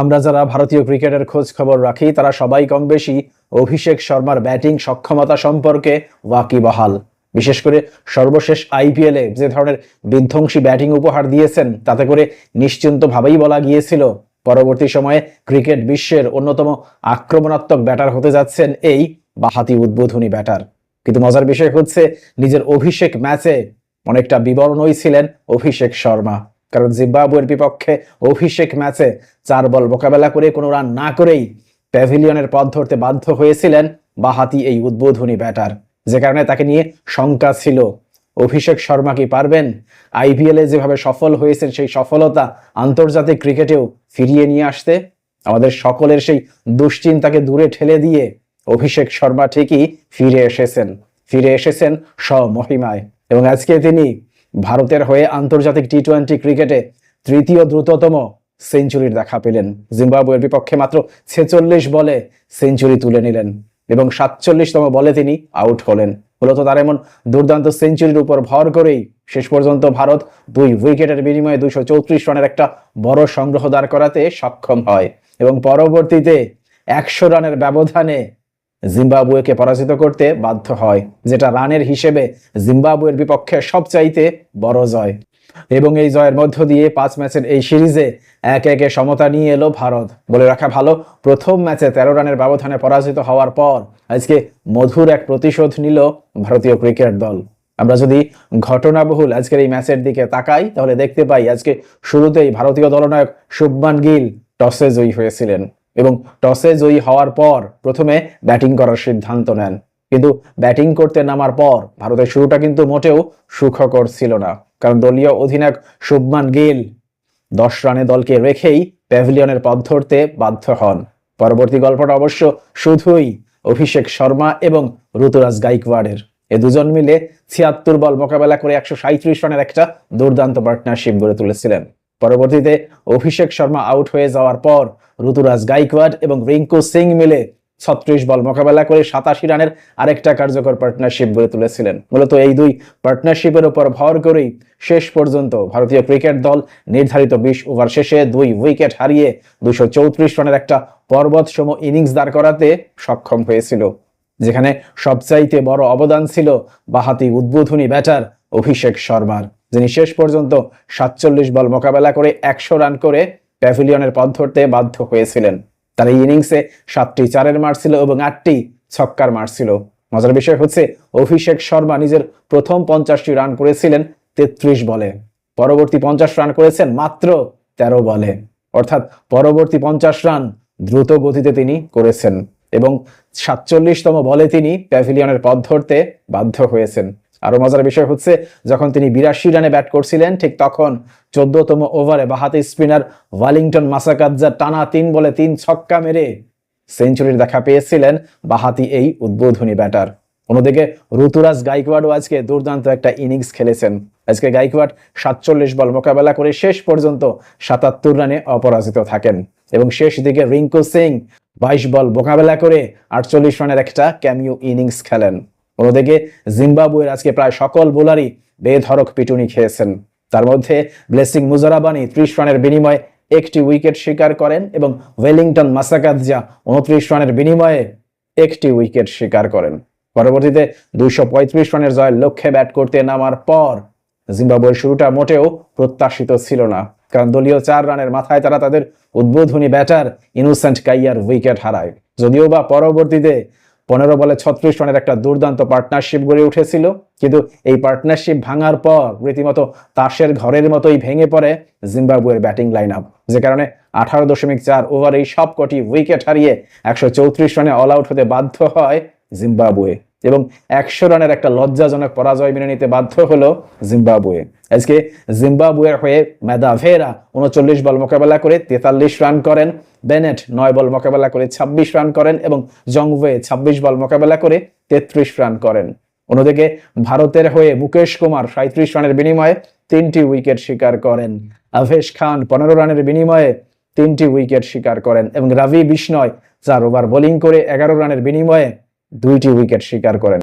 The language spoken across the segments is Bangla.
আমরা যারা ভারতীয় ক্রিকেটের খোঁজ খবর রাখি, তারা সবাই কম বেশি অভিষেক শর্মার ব্যাটিং সক্ষমতা সম্পর্কে ওয়াকিবহাল। বিশেষ করে সর্বশেষ আইপিএলে যে ধরনের বিধ্বংসী ব্যাটিং উপহার দিয়েছেন, তাতে করে নিশ্চিন্তভাবেই বলা গিয়েছিল, পরবর্তী সময়ে ক্রিকেট বিশ্বের অন্যতম আক্রমণাত্মক ব্যাটার হতে যাচ্ছেন এই বাহাতি উদ্বোধনী ব্যাটার। কিন্তু মজার বিষয় হচ্ছে, নিজের অভিষেক ম্যাচে অনেকটা বিবরণই ছিলেন অভিষেক শর্মা। কারণ জিম্বাবুয়ের বিপক্ষে অভিষেক ম্যাচে চার বল মোকাবেলা করে কোনো রান না করেই প্যাভিলিয়নের পথ ধরতে বাধ্য হয়েছিলেন বাহাতি এই উদ্বোধনী ব্যাটার। যে কারণে তাকে নিয়ে শঙ্কা ছিল। অভিষেক শর্মা কি পারবেন? আইপিএলে যেভাবে সফল হয়েছেন সেই সফলতা আন্তর্জাতিক ক্রিকেটেও ফিরিয়ে নিয়ে আসতে আমাদের সকলের সেই দুশ্চিন্তাকে দূরে ঠেলে দিয়ে অভিষেক শর্মা ঠিকই ফিরে এসেছেন। ফিরে এসেছেন স্বমহিমায়। এবং আজকে তিনি ভারতের হয়ে আন্তর্জাতিক টি টোয়েন্টি ক্রিকেটে তৃতীয় দ্রুততম সেঞ্চুরির দেখা পেলেন। জিম্বাবুয়ের বিপক্ষে মাত্র ছেচল্লিশ বলে সেঞ্চুরি তুলে নিলেন এবং সাতচল্লিশতম বলে তিনি আউট হলেন। মূলত তার এমন দুর্দান্ত সেঞ্চুরির উপর ভর করেই শেষ পর্যন্ত ভারত দুই উইকেটের বিনিময়ে দুইশো চৌত্রিশ রানের একটা বড় সংগ্রহ দাঁড় করাতে সক্ষম হয় এবং পরবর্তীতে একশো রানের ব্যবধানে জিম্বাবুয়েকে পরাজিত করতে বাধ্য হয়, যেটা রানের হিসেবে জিম্বাবুয়ের বিপক্ষে সবচাইতে বড় জয়। এবং এই জয়ের মধ্য দিয়ে পাঁচ ম্যাচের এই সিরিজে এক একে সমতা নিয়ে এলো ভারত। বলে রাখা ভালো, প্রথম ম্যাচে তেরো রানের ব্যবধানে পরাজিত হওয়ার পর আজকে মধুর এক প্রতিশোধ নিল ভারতীয় ক্রিকেট দল। আমরা যদি ঘটনাবহুল আজকের এই ম্যাচের দিকে তাকাই, তাহলে দেখতে পাই আজকে শুরুতেই ভারতীয় দলনায়ক শুভমান গিল টসে জয়ী হয়েছিলেন। এবং টসে জয়ী হওয়ার পর প্রথমে ব্যাটিং করার সিদ্ধান্ত নেন। কিন্তু ব্যাটিং করতে নামার পর ভারতের শুরুটা কিন্তু মোটেও সুখকর ছিল না। কারণ দলীয় অধিনায়ক শুভমান গিল দশ রানে দলকে রেখেই প্যাভিলিয়নের পথ ধরতে বাধ্য হন। পরবর্তী গল্পটা অবশ্য শুধুই অভিষেক শর্মা এবং ঋতুরাজ গাইকওয়াড়ের এ দুজন মিলে ছিয়াত্তর বল মোকাবেলা করে একশো রানের একটা দুর্দান্ত পার্টনারশিপ গড়ে তুলেছিলেন। পরবর্তীতে অভিষেক শর্মা আউট হয়ে যাওয়ার পর ঋতুরাজ গাইকওয়াড এবং রিঙ্কু সিং মিলে ছত্রিশ বল মোকাবেলা করে সাতাশি রানের আরেকটা কার্যকর পার্টনারশিপ গড়ে তুলেছিলেন। মূলত এই দুই পার্টনারশিপের উপর ভর করেই শেষ পর্যন্ত ভারতীয় ক্রিকেট দল নির্ধারিত বিশ ওভার শেষে দুই উইকেট হারিয়ে দুশো চৌত্রিশ রানের একটা পর্বতসম ইনিংস দাঁড় করাতে সক্ষম হয়েছিল, যেখানে সবচাইতে বড় অবদান ছিল বাহাতি উদ্বোধনী ব্যাটার অভিষেক শর্মার। যিনি শেষ পর্যন্ত সাতচল্লিশ বল মোকাবেলা করে একশো রান করে প্যাভিলিয়নের পথ ধরতে বাধ্য হয়েছিলেন। তার এই ইনিংসে সাতটি চারের মার ছিল এবং আটটি ছক্কার মার ছিল। মজার বিষয় হচ্ছে, অভিষেক শর্মা নিজের প্রথম পঞ্চাশটি রান করেছিলেন তেত্রিশ বলে। পরবর্তী পঞ্চাশ রান করেছেন মাত্র তেরো বলে। অর্থাৎ পরবর্তী পঞ্চাশ রান দ্রুত গতিতে তিনি করেছেন এবং সাতচল্লিশতম বলে তিনি প্যাভিলিয়নের পথ ধরতে বাধ্য হয়েছেন। আরও মজার বিষয় হচ্ছে, যখন তিনি বিরাশি রানে ব্যাট করছিলেন, ঠিক তখন চোদ্দতম ওভারে বাহাতি স্পিনার ওয়ালিংটন মাসাকাজ্জা টানা তিন বলে তিন ছক্কা মেরে সেঞ্চুরির দেখা পেয়েছিলেন বাহাতি এই উদ্বোধনী ব্যাটার অন্যদিকে ঋতুরাজ গাইকোয়াডও আজকে দুর্দান্ত একটা ইনিংস খেলেছেন। আজকে গাইকোয়াড সাতচল্লিশ বল মোকাবেলা করে শেষ পর্যন্ত সাতাত্তর রানে অপরাজিত থাকেন। এবং শেষ দিকে রিঙ্কু সিং বাইশ বল মোকাবেলা করে আটচল্লিশ রানের একটা ক্যামিও ইনিংস খেলেন। অন্যদিকে জিম্বাবুয়ের আজকে প্রায় সকল বোলারই বেধরক পিটুনি খেয়েছেন। তার মধ্যে ব্লেসিং মুজারাবানি ত্রিশ রানের বিনিময়ে একটি উইকেট শিকার করেন এবং ওয়েলিংটন মাসাকাদজা উনত্রিশ রানের বিনিময়ে একটি উইকেট শিকার করেন। পরবর্তীতে দুইশো পঁয়ত্রিশ রানের জয়ের লক্ষ্যে ব্যাট করতে নামার পর জিম্বাবুয়ের শুরুটা মোটেও প্রত্যাশিত ছিল না। কারণ দলীয় চার রানের মাথায় তারা তাদের উদ্বোধনী ব্যাটার ইনোসেন্ট কাইয়ার উইকেট হারায়। যদিও বা পরবর্তীতে পনেরো বলে ছত্রিশ রানের একটা দুর্দান্ত পার্টনারশিপ গড়ে উঠেছিল। কিন্তু এই পার্টনারশিপ ভাঙার পর রীতিমতো তাসের ঘরের মতোই ভেঙে পড়ে জিম্বাবুয়ের ব্যাটিং লাইন আপ যে কারণে আঠারো দশমিক চার ওভারেই সবকটি উইকেট হারিয়ে একশো চৌত্রিশ রানে অল আউট হতে বাধ্য হয় জিম্বাবুয়ে। এবং একশো রানের একটা লজ্জাজনক পরাজয় মেনে নিতে বাধ্য হলো জিম্বাবুয়ে। আজকে জিম্বাবুয়ের হয়ে মেদাভেরা উনচল্লিশ বল মোকাবেলা করে তেতাল্লিশ রান করেন, বেনেট নয় বল মোকাবেলা করে ২৬ রান করেন এবং জংওয়ে ২৬ বল মোকাবেলা করে তেত্রিশ রান করেন। অন্যদিকে ভারতের হয়ে মুকেশ কুমার সাঁত্রিশ রানের বিনিময়ে তিনটি উইকেট শিকার করেন। আভেশ খান পনেরো রানের বিনিময়ে তিনটি উইকেট শিকার করেন এবং রাভি বিষ্ণয় চার ওভার বোলিং করে এগারো রানের বিনিময়ে দুইটি উইকেট শিকার করেন।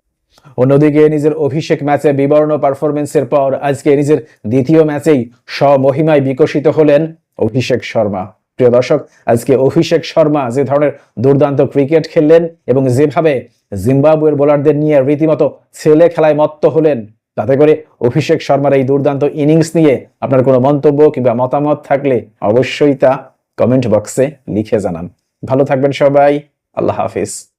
অন্যদিকে নিজের অভিষেক ম্যাচে বিবর্ণ পারফরমেন্সের পর আজকে নিজের দ্বিতীয় ম্যাচেই স্বমহিমায় বিকশিত হলেন অভিষেক শর্মা। প্রিয় দর্শক, আজকে অভিষেক শর্মা যে ধরনের দুর্দান্ত ক্রিকেট খেললেন এবং যেভাবে জিম্বাবুয়ের বোলারদের নিয়ে রীতিমতো ছেলে খেলায় মত্ত হলেন, তাতে করে অভিষেক শর্মার এই দুর্দান্ত ইনিংস নিয়ে আপনার কোনো মন্তব্য কিংবা মতামত থাকলে অবশ্যই তা কমেন্ট বক্সে লিখে জানান। ভালো থাকবেন সবাই, আল্লাহ হাফিজ।